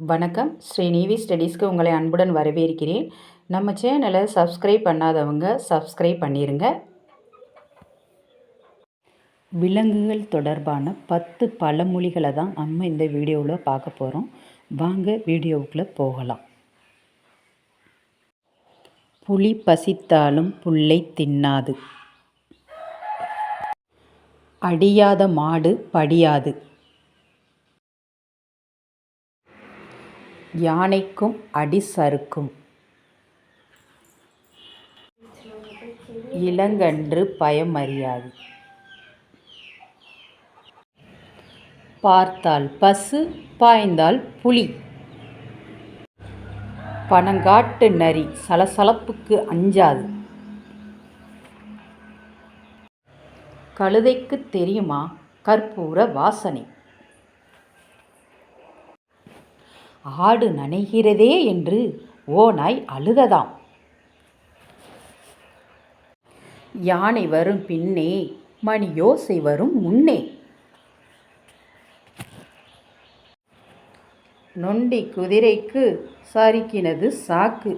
வணக்கம். ஸ்ரீ நீவி ஸ்டடீஸ்க்கு உங்களை அன்புடன் வரவேற்கிறேன். நம்ம சேனலை சப்ஸ்கிரைப் பண்ணாதவங்க சப்ஸ்கிரைப் பண்ணிடுங்க விலங்குகள் தொடர்பான பத்து பழமொழிகளை தான் நம்ம இந்த வீடியோவில் பார்க்க போகிறோம் வாங்க வீடியோவுக்குள்ளே போகலாம். புலி பசித்தாலும் புல்லை தின்னாது. அடியாத மாடு படியாது. யானைக்கும் அடி சறுக்கும். இளங்கன்று பயமறியாது. பார்த்தால் பசு பாய்ந்தால் புலி. பனங்காட்டு நரி சலசலப்புக்கு அஞ்சாது. கழுதைக்கு தெரியுமா கற்பூர வாசனை? ஆடு நனைகிறதே என்று ஓநாய் அழுததாம். யானை வரும் பின்னே மணியோசை வரும் முன்னே. நொண்டி குதிரைக்கு சாரிக்கினது சாக்கு.